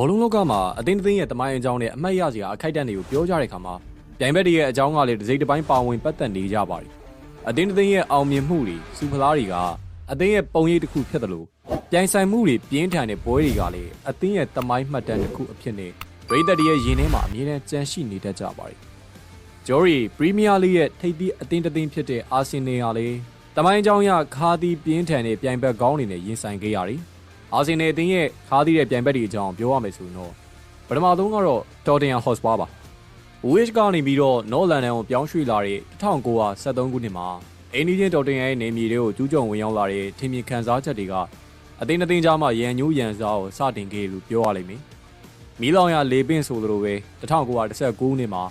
ဘောလုံးလောကမှာအသင်းတစ်သင်းရဲ့တမိုင်းအကြောင်းနဲ့အမှတ်ရစရာအခိုက်အတန့်တွေကိုပြောကြတဲ့အခါမှာပြိုင်ဘက်တွေရဲ့အကြောင်းကလည်းတစ်စိတ်တစ်ပိုင်းပါဝင်ပတ်သက်နေကြပါတယ်။အသင်းတစ်သင်းရဲ့အောင်မြင်မှုတွေစူဖလားတွေကအသင်းရဲ့ပုံရိပ်တစ်ခုဖြစ်တယ်လို့ပြိုင်ဆိုင်မှုတွေပြင်းထန်တဲ့ပွဲတွေကလည်းအသင်းရဲ့တမိုင်းမှတ်တမ်းတစ်ခုအဖြစ်နဲ့ပရိသတ်တွေရဲ့ရင်ထဲမှာအမြဲတမ်းကြန့်ရှိနေတတ်ကြပါတယ်။ဂျော်ရီပရီးမီးယားလိရဲ့ထိပ်သီးအသင်းတစ်သင်းဖြစ်တဲ့အာဆင်နယ်ဟာလည်းတမိုင်းအကြောင်းအရခါးသီးပြင်းထန်တဲ့ပြိုင်ဘက်ကောင်းတွေနဲ့ရင်ဆိုင်ခဲ့ရတယ်။ အာဆင်နယ်အသင်းရဲ့ခါးသီးတဲ့ပြိုင်ဘက်တွေအကြောင်းပြောရမယ်ဆိုရင်တော့ပထမဆုံးကတော့တော်တင်ယန်ဟော့စပါပါ။ Wish ကနေပြီးတော့ North London ကိုပြောင်းရွှေ့လာတဲ့1973ခုနှစ်မှာအိန္ဒိယတော်တင်ယန်ရဲ့နေမြေတွေကိုကျူးကျော်ဝင်ရောက်လာတဲ့ထင်မြင်ခန်းစားချက်တွေကအသင်းအသင်းကြားမှာရန်ညိုးရန်စားကိုစတင်ခဲ့လို့ပြောရလိမ့်မယ်။မီလောင်ရလေပင့်ဆိုသလိုပဲ1919ခုနှစ်မှာ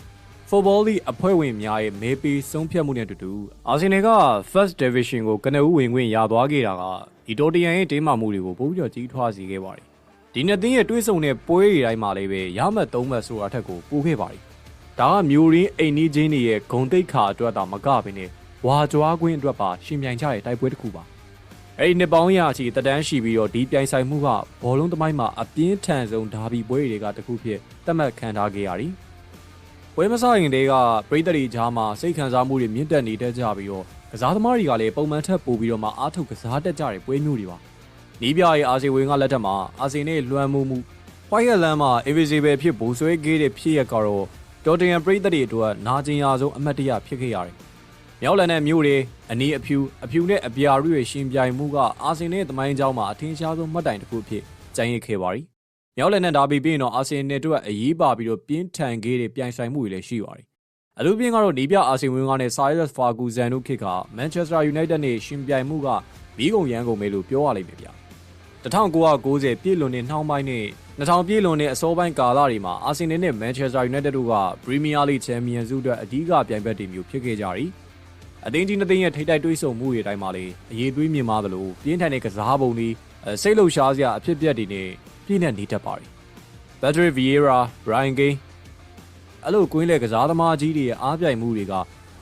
Football League အဖွဲ့ဝင်များရဲ့မဲပေးဆုံးဖြတ်မှုနဲ့အတူတူအာဆင်နယ်က First Division ကိုကနဦးဝင်ခွင့်ရသွားခဲ့တာကဒီတော်တရန်ရဲ့တင်းမာမှုတွေကိုပိုပြီးတော့ကြီးထွားစေခဲ့ပါတယ်။ဒီနှစ်သင်းရဲ့တွေးဆုံတဲ့ပွဲတွေတိုင်းမှာလည်းပဲရမှတ်သုံးမှတ်ဆိုတာထက်ကိုပိုခဲ့ပါတယ်။ဒါကမျိုးရင်းအိမ်နီးချင်းတွေရဲ့ဂုံတိတ်ခါအတွက်သာမကဘဲနဲ့ဝါကြွားခွင့်အတွက်ပါရှင်ပြိုင်ကြတဲ့တိုက်ပွဲတစ်ခုပါ။အဲဒီနှစ်ပေါင်းရာချီတတန်းရှိပြီးတော့ဒီပြိုင်ဆိုင်မှုကဘောလုံးသမိုင်းမှာအပြင်းထန်ဆုံးဒါဘီပွဲတွေကတစ်ခုဖြစ်သတ်မှတ်ခံထားခဲ့ရတယ်။ ပွဲမစရင်တည်းကပရိသတ်တွေကြားမှာစိတ်ခံစားမှုတွေမြင့်တက်နေတတ်ကြပြီးတော့ကစားသမားတွေကလည်းပုံမှန်ထက်ပိုပြီးတော့မှအားထုတ်ကစားတတ်ကြတဲ့ပွဲမျိုးတွေပါ။နီးပြရဲ့အာဆီဝင်ကလက်ထက်မှာအာဆီနဲ့လွှမ်းမိုးမှု White Land မှာ Invisible ဖြစ်ဘူဆွဲခဲ့တဲ့ဖြစ်ရက်ကတော့တော်တင်ယန်ပရိသတ်တွေအတွက်နာကျင်ရဆုံးအမတ်တရဖြစ်ခဲ့ရတယ်။မြောက်လန်တဲ့မြို့တွေအနီးအဖြူအဖြူနဲ့အပြာရုရဲ့ရှင်ပြိုင်မှုကအာဆီနဲ့သမိုင်းကြောင်းမှာအထင်ရှားဆုံးမှတ်တိုင်တစ်ခုဖြစ်ကျန်ရစ်ခဲ့ပါရီ။ မြောက်လက်နဲ့ဒါဘီပြီးရင်တော့အာဆင်နယ်အတွက်အရေးပါပြီးတော့ပြင်းထန်ခဲ့တဲ့ပြိုင်ဆိုင်မှုတွေလည်းရှိပါတယ်။အလူပြင်းကတော့ဒီပြအာဆင်ဝင်းကနဲ့ Cyrus Ferguson တို့ခေတ်က Manchester United နဲ့ရှင်ပြိုင်မှုကမီးကုန်ရန်ကုန်ပဲလို့ပြောရလိမ့်မယ်ဗျာ။1990ပြည့်လွန်တဲ့နှောင်းပိုင်းနဲ့2000ပြည့်လွန်တဲ့အစောပိုင်းကာလတွေမှာအာဆင်နယ်နဲ့ Manchester United တို့က Premier League Champions စုအတွက်အဓိကပြိုင်ဘက်တွေမျိုးဖြစ်ခဲ့ကြရီ။အသင်းကြီးနှစ်သင်းရဲ့ထိပ်တိုက်တွေးဆုံမှုတွေတိုင်းမှာလည်းအရေးသွေးမြင်မာသလိုပြင်းထန်တဲ့ကစားပုံတွေစိတ်လှုပ်ရှားစရာအဖြစ်အပျက်တွေနဲ့ ပြည့်နေနေတတ်ပါတယ်။ Patrick Vieira, Brian Gay အဲ့လိုကွင်းလေကစားသမားကြီးတွေရဲ့အားပြိုင်မှုတွေက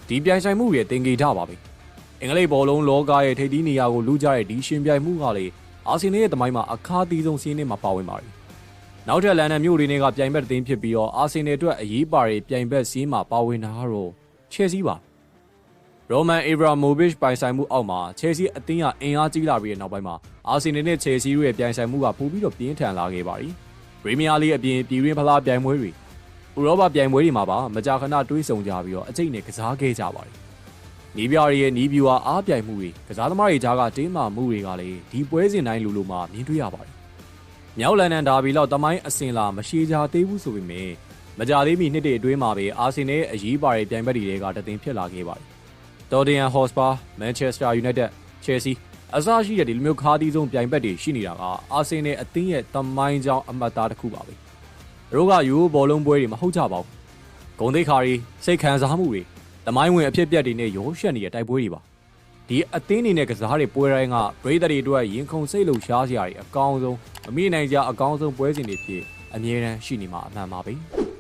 ဒီပြိုင်ဆိုင်မှုတွေတင်ကေထပါပဲ။အင်္ဂလိပ်ဘောလုံးလောကရဲ့ထိပ်သီးနေရာကိုလူကြတဲ့ဒီရှင်ပြိုင်မှုကလေအာဆင်နယ်ရဲ့တမိုင်းမှာအခါသီးဆုံးစီးနေမှာပါဝင်ပါတယ်။နောက်ထပ်လန်ဒန်မြို့တွေနဲ့ကပြိုင်ဘက်တစ်သင်းဖြစ်ပြီးတော့အာဆင်နယ်အတွက်အရေးပါတဲ့ပြိုင်ဘက်စီးမှာပါဝင်တာကတော့ Chelsea ပါ။ Roman Abramovich ပိုင်ဆိုင်မှုအောက်မှာ Chelsea အသင်းကအင်အားကြီးလာပြီးတဲ့နောက်ပိုင်းမှာအာဆင်နယ်နဲ့ Chelsea တို့ရဲ့ပြိုင်ဆိုင်မှုကပိုပြီးတော့ပြင်းထန်လာခဲ့ပါပြီ။ပရီးမီးယားလိအပြင်ပြည်တွင်းဖလားပြိုင်ပွဲတွေဥရောပပြိုင်ပွဲတွေမှာပါမကြာခဏတွေးဆုံကြပြီးတော့အကျိတ်နဲ့ကစားခဲ့ကြပါတယ်။နီးပြတွေရဲ့နီးပြူဟာအားပြိုင်မှုတွေကစားသမားတွေကြားကတင်းမာမှုတွေကလည်းဒီပွဲစဉ်တိုင်းလိုလိုမှာမြင်တွေ့ရပါတယ်။မြောက်လန်ဒန်ဒါဘီလောက်တမိုင်းအစင်လာမရှိကြသေးဘူးဆိုပေမဲ့မကြသေးမီနှစ်တွေအတွင်းမှာပဲအာဆင်နယ်ရဲ့အရေးပါတဲ့ပြိုင်ဘက်တွေကတသင်ဖြစ်လာခဲ့ပါတယ်။ တော်တင်ယန်ဟော့စပါမန်ချက်စတာယူနိုက်တက်ချယ်ဆီအစရှိတဲ့ဒီလိုမျိုးခါးသီးဆုံးပြိုင်ဘက်တွေရှိနေတာကအာဆင်နယ်အသင်းရဲ့တမိုင်းကြောင်းအမှတ်အသားတစ်ခုပါပဲ။တို့ကယူဘောလုံးပွဲတွေမဟုတ်ကြပါဘူး။ဂုံသိက္ခာတွေစိတ်ခံစားမှုတွေတမိုင်းဝင်အဖြစ်ပြက်တွေနဲ့ရောရှက်နေတဲ့တိုက်ပွဲတွေပါ။ဒီအသင်းတွေနဲ့ကစားတဲ့ပွဲတိုင်းကပရိသတ်တွေအတွက်ရင်ခုန်စိတ်လှုပ်ရှားစရာတွေအကောင်းဆုံးမမိနိုင်ကြအကောင်းဆုံးပွဲစဉ်တွေဖြစ်အမြဲတမ်းရှိနေမှာအမှန်ပါပဲ။